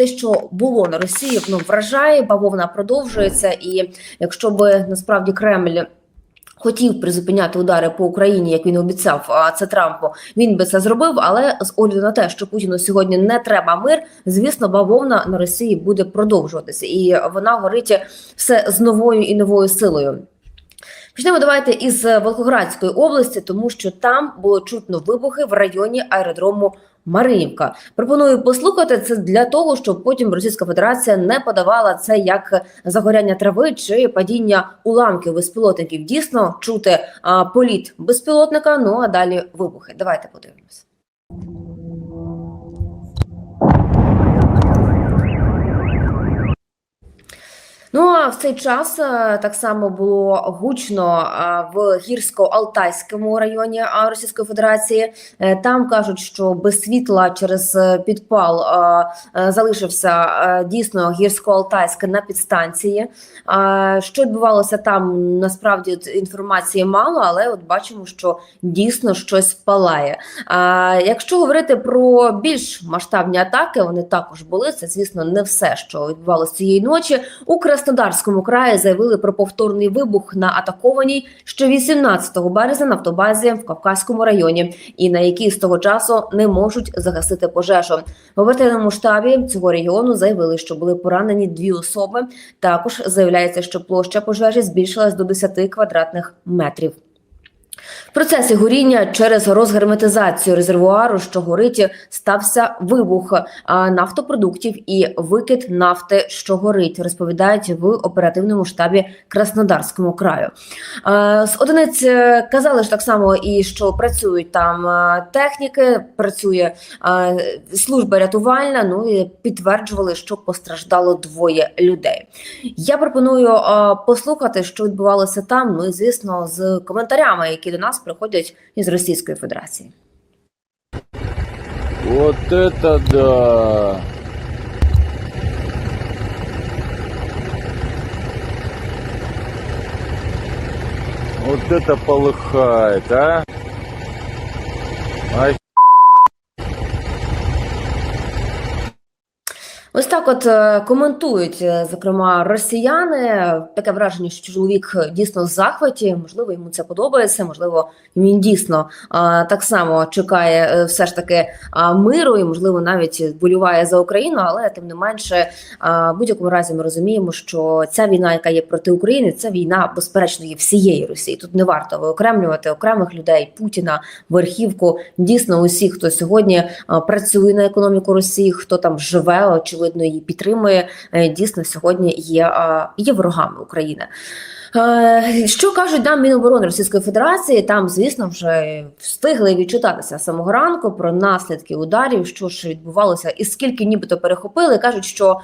те, що було на Росії, воно вражає, бавовна продовжується. І якщо би насправді Кремль. Хотів призупиняти удари по Україні, як він обіцяв, а це Трампу. Він би це зробив. Але з огляду на те, що Путіну сьогодні не треба мир, звісно, бавовна на Росії буде продовжуватися, і вона горить все з новою і новою силою. Почнемо давайте із Волгоградської області, тому що там було чутно вибухи в районі аеродрому Маринівка. Пропоную послухати це для того, щоб потім Російська Федерація не подавала це як загоряння трави чи падіння уламків безпілотників. Дійсно чути а, політ безпілотника. Ну а далі вибухи. Давайте подивимось. Ну а в цей час е, так само було гучно е, в гірсько-алтайському районі е, Російської Федерації. Там кажуть, що без світла через підпал залишився дійсно гірсько-алтайськ на підстанції. Що відбувалося там? Насправді інформації мало, але от бачимо, що дійсно щось палає. Якщо говорити про більш масштабні атаки, вони також були. Це звісно не все, що відбувалося цієї ночі. У Краснодарському краї заявили про повторний вибух на атакованій ще 18 березня на автобазі в Кавказькому районі, і на якій з того часу не можуть загасити пожежу. В оперативному штабі цього регіону заявили, що були поранені дві особи. Також заявляється, що площа пожежі збільшилась до 10 квадратних метрів. В процесі горіння через розгерметизацію резервуару, що горить, стався вибух нафтопродуктів і викид нафти, що горить, розповідають в оперативному штабі Краснодарському краю. З одиниць е, казали ж так само, і що працюють там техніки, працює служба рятувальна. Ну і підтверджували, що постраждало двоє людей. Я пропоную послухати, що відбувалося там. Ну і звісно, з коментарями, які до нас приходять із Російської Федерації. Вот это да! Вот это полыхает, а? Ай, Ось так, от е, коментують, е, зокрема, росіяни. Таке враження, що чоловік дійсно в захваті. Можливо, йому це подобається. Можливо, він дійсно так само чекає е, все ж таки миру, і можливо навіть болюває за Україну. Але тим не менше, в будь-якому разі ми розуміємо, що ця війна, яка є проти України, це війна безперечно є всієї Росії. Тут не варто виокремлювати окремих людей, Путіна, верхівку. Дійсно, усіх, хто сьогодні працює на економіку Росії, хто там живе, очевидно, її підтримує. е, Дійсно, сьогодні є, є ворогами України. Е, Що кажуть нам Міноборони Російської Федерації? Там, звісно, вже встигли відчитатися самого ранку про наслідки ударів, що ж відбувалося, і скільки нібито перехопили. кажуть, що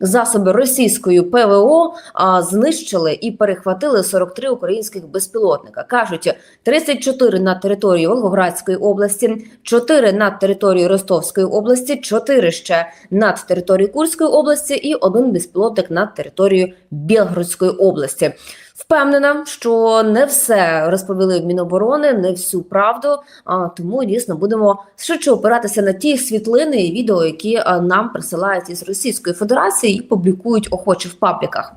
засоби російської ПВО а, знищили і перехватили 43 українських безпілотника. кажуть, 34 на території Волгоградської області, 4 на території Ростовської області, 4 ще над територією Курської області і один безпілотник над територією Білгородської області. Впевнена, що не все розповіли в Міноборони, не всю правду. А тому дійсно будемо швидше опиратися на ті світлини і відео, які нам присилають із Російської Федерації і публікують охочі в пабліках.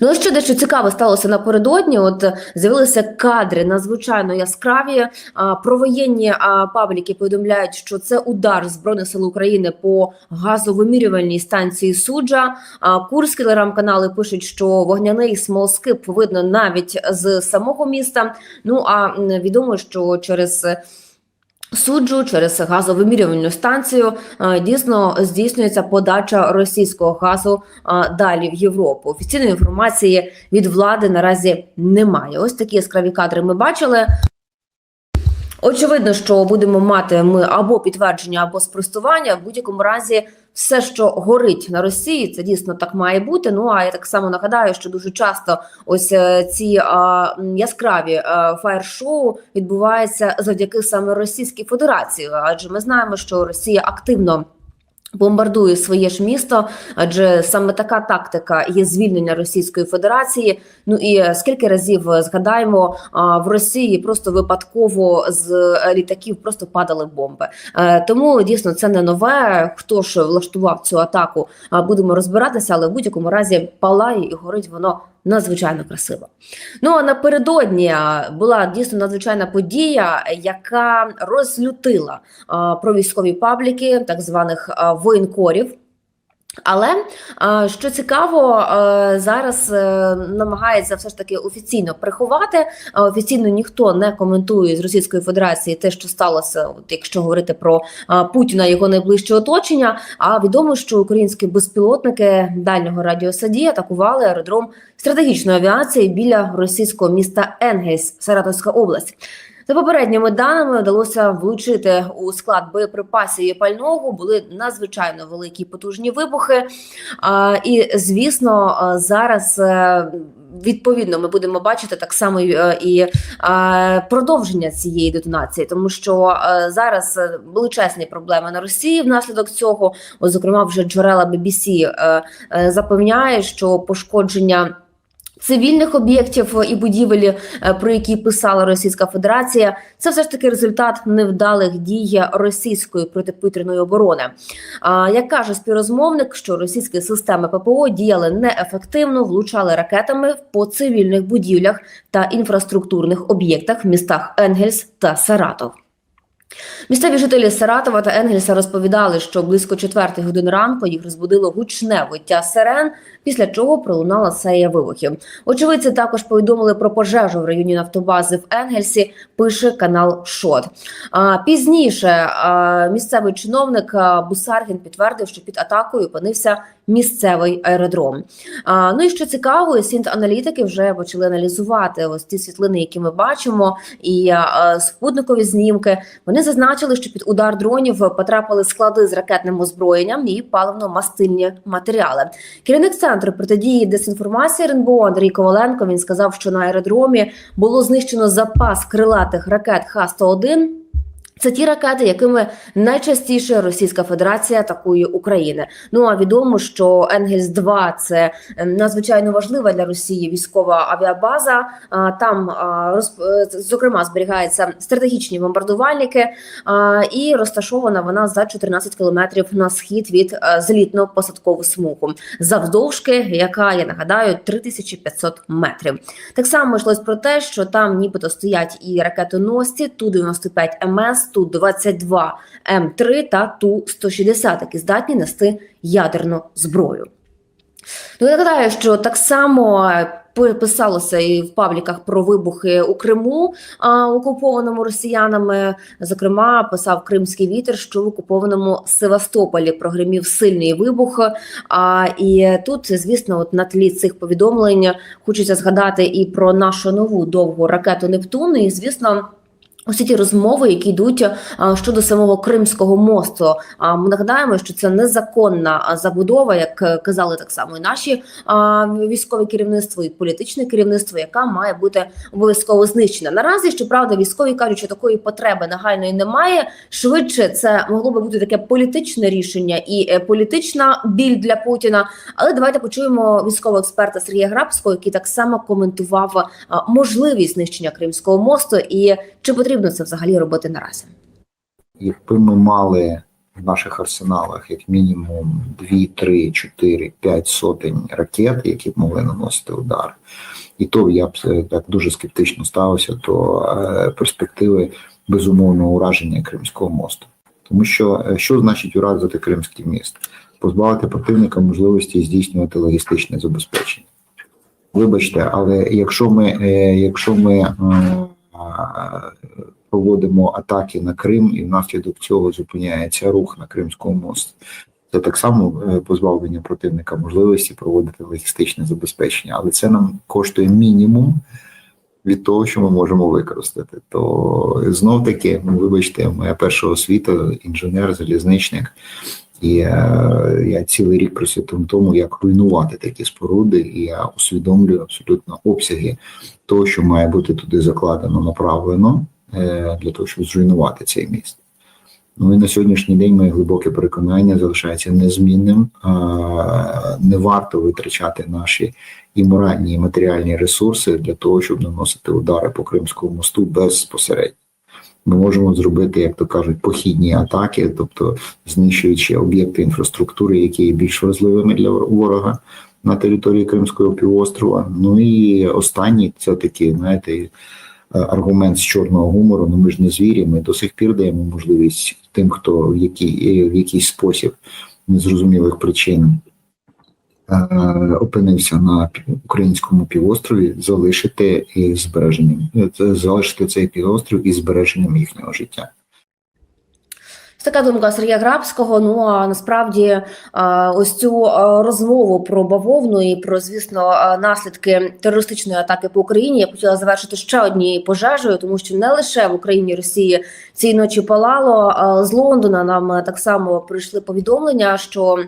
Ну, а що дещо цікаве сталося напередодні. От е, з'явилися кадри надзвичайно яскраві. А, провоєнні а, пабліки повідомляють, що це удар Збройних сил України по газовимірювальній станції суджа. А курські телеграм-канали пишуть, що вогняний смолскип видно навіть з самого міста. Ну а відомо, що через Суджу через газовимірювальну станцію е, дійсно здійснюється подача російського газу е, далі в Європу. Офіційної інформації від влади наразі немає. Ось такі яскраві кадри ми бачили. Очевидно, що будемо мати ми або підтвердження, або спростування. В будь-якому разі, все, що горить на Росії, це дійсно так має бути. Ну а я так само нагадаю, що дуже часто ось е, ці а, яскраві а, фаєр-шоу відбуваються завдяки саме Російській Федерації, адже ми знаємо, що Росія активно. Бомбардує своє ж місто, адже саме така тактика є звільнення Російської Федерації. Ну і е, скільки разів е, згадаємо, в Росії просто випадково з е, літаків просто падали бомби. Е, Тому дійсно це не нове. Хто ж влаштував цю атаку? Будемо розбиратися, але в будь-якому разі палає і горить воно надзвичайно красиво. Ну а напередодні була дійсно надзвичайна подія, яка розлютила про військові пабліки, так званих воєнкорів. Але що цікаво, зараз е, намагається все ж таки офіційно приховати. Офіційно ніхто не коментує з Російської Федерації те, що сталося, от якщо говорити про Путіна його найближче оточення. А відомо, що українські безпілотники дальнього радіосаді атакували аеродром стратегічної авіації біля російського міста Енгельс, Саратовська область. За попередніми даними вдалося влучити у склад боєприпасів і пального. Були надзвичайно великі потужні вибухи. І звісно, зараз е, відповідно ми будемо бачити так само е, і е, продовження цієї детонації, тому що зараз величезні проблеми на Росії внаслідок цього. Зокрема, вже джерела BBC запевняє, що пошкодження. Цивільних об'єктів і будівель, е, про які писала Російська Федерація, це все ж таки результат невдалих дій російської протиповітряної оборони. А як каже співрозмовник, що російські системи ППО діяли неефективно, влучали ракетами по цивільних будівлях та інфраструктурних об'єктах в містах Енгельс та Саратов. Місцеві жителі Саратова та Енгельса розповідали, що близько четвертої години ранку їх розбудило гучне виття сирен, після чого пролунала серія вибухів. Очевидці також повідомили про пожежу в районі нафтобази в Енгельсі. Пише канал Шот. А пізніше а, місцевий чиновник Бусаргін підтвердив, що під атакою опинився місцевий аеродром. А, ну і що цікаво, сінт аналітики вже почали аналізувати ось ті світлини, які ми бачимо, і а, спутникові знімки. Вони зазначили, що під удар дронів потрапили склади з ракетним озброєнням і паливно-мастильні матеріали. Керівник центру протидії дезінформації РНБО Андрій Коваленко він сказав, що на аеродромі було знищено запас крилатих ракет Х-101. Це ті ракети, якими найчастіше Російська Федерація атакує Україну. Ну а відомо, що Енгельс 2 це е, надзвичайно важлива для Росії військова авіабаза. Там е, зокрема зберігаються стратегічні бомбардувальники, і розташована вона за 14 кілометрів на схід від е, злітно-посадкову смугу, завдовжки, яка я нагадаю 3500 метрів. Так само йшлось про те, що там нібито стоять і ракетоносці Ту-95 МС, Ту-22 М3 та Ту-160, які здатні нести ядерну зброю. Ну, я нагадаю, що так само е, писалося і в пабліках про вибухи у Криму, а, окупованому росіянами. Зокрема, писав Кримський вітер, що в окупованому Севастополі прогримів сильний вибух. А, і тут, звісно, от на тлі цих повідомлень хочеться згадати і про нашу нову довгу ракету Нептун. І звісно. Усі ті розмови, які йдуть щодо самого Кримського мосту. А ми нагадаємо, що це незаконна забудова, як е, казали так само і наші а, військове керівництво і політичне керівництво, яка має бути обов'язково знищена. Наразі щоправда, військові кажуть, що такої потреби нагальної немає. Швидше це могло би бути таке політичне рішення і е, політична біль для Путіна. Але давайте почуємо військового експерта Сергія Грабського, який так само коментував можливість знищення Кримського мосту і чи потрібно це взагалі робити наразі. якби ми мали в наших арсеналах як мінімум 2, 3, 4, 5 сотень ракет, які б могли наносити удар, і то я б е, так дуже скептично ставився до е, перспективи безумовного ураження Кримського мосту. Тому що е, що значить уразити Кримський міст? Позбавити противника можливості здійснювати логістичне забезпечення. Вибачте, але якщо ми, якщо ми проводимо атаки на Крим, і внаслідок цього зупиняється рух на Кримському мості. Це так само е, позбавлення противника можливості проводити логістичне забезпечення, але це нам коштує мінімум від того, що ми можемо використати. То знов таки, ну, вибачте, моя перша освіта інженер, залізничник, і е, я цілий рік присвятив тому, як руйнувати такі споруди, і я усвідомлюю абсолютно обсяги того, що має бути туди закладено, направлено е, для того, щоб зруйнувати цей міст. Ну і на сьогоднішній день моє глибоке переконання залишається незмінним. Не варто витрачати наші і моральні, і матеріальні ресурси для того, щоб наносити удари по Кримському мосту безпосередньо. Ми можемо зробити, як то кажуть, похідні атаки, тобто знищуючи об'єкти інфраструктури, які є більш важливими для ворога на території Кримського півострова. Ну і останній це такий, знаєте, аргумент з чорного гумору. Ну ми ж не звірі. Ми до сих пір даємо можливість тим, хто в який в якийсь спосіб незрозумілих причин опинився на українському півострові, залишити із збереженням е, залишити цей півострів із збереженням їхнього життя. Така думка Сергія Грабського. Ну а насправді ось цю розмову про бавовну і про, звісно, наслідки терористичної атаки по Україні я хотіла завершити ще однією пожежею, тому що не лише в Україні і Росії цієї ночі палало. З Лондона нам е, так само прийшли повідомлення, що.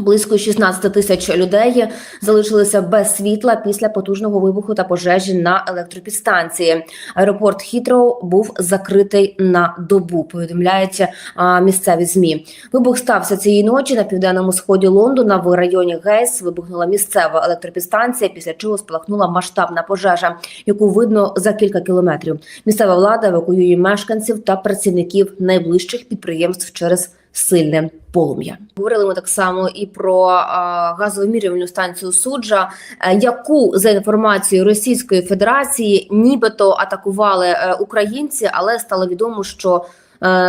Близько 16 тисяч людей залишилися без світла після потужного вибуху та пожежі на електропідстанції. Аеропорт Хітроу був закритий на добу. Повідомляється місцеві змі. Вибух стався цієї ночі на південному сході Лондона. В районі Гейс вибухнула місцева електропідстанція, після чого спалахнула масштабна пожежа, яку видно за кілька кілометрів. Місцева влада евакуює мешканців та працівників найближчих підприємств через сильне полум'я. Говорили ми так само і про газовимірювальну станцію суджа, е, яку за інформацією Російської Федерації нібито атакували е, українці, але стало відомо, що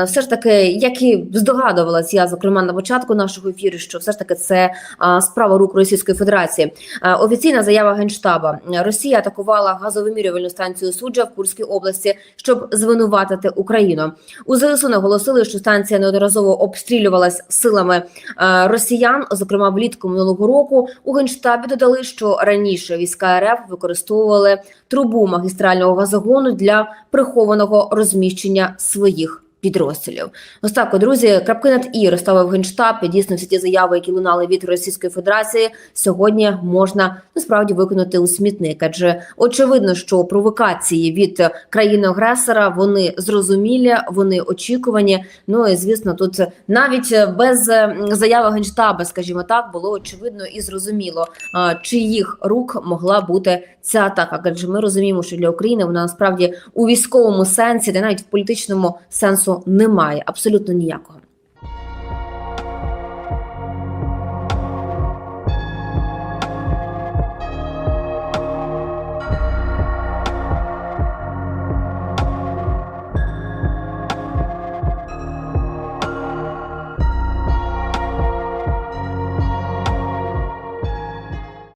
все ж таки, як і здогадувалась я, зокрема на початку нашого ефіру, що все ж таки це справа рук Російської Федерації. Е, Офіційна заява генштаба: Росія атакувала газовимірювальну станцію суджа в Курській області, щоб звинуватити Україну. У ЗСУ наголосили, що станція неодноразово обстрілювалась силами е, росіян. Зокрема, влітку минулого року у генштабі додали, що раніше війська РФ використовували трубу магістрального газогону для прихованого розміщення своїх. Підрозділів, ось так, друзі, крапки над і розставив генштаб. І дійсно всі ті заяви, які лунали від Російської Федерації, сьогодні можна насправді виконати у смітник. Адже очевидно, що провокації від країни-агресора вони зрозумілі, вони очікувані. Ну і звісно, тут навіть без е, заяви генштаба, скажімо так, було очевидно і зрозуміло, чиїх рук могла бути ця атака. Адже ми розуміємо, що для України вона насправді у військовому сенсі, де навіть в політичному сенсу немає абсолютно ніякого.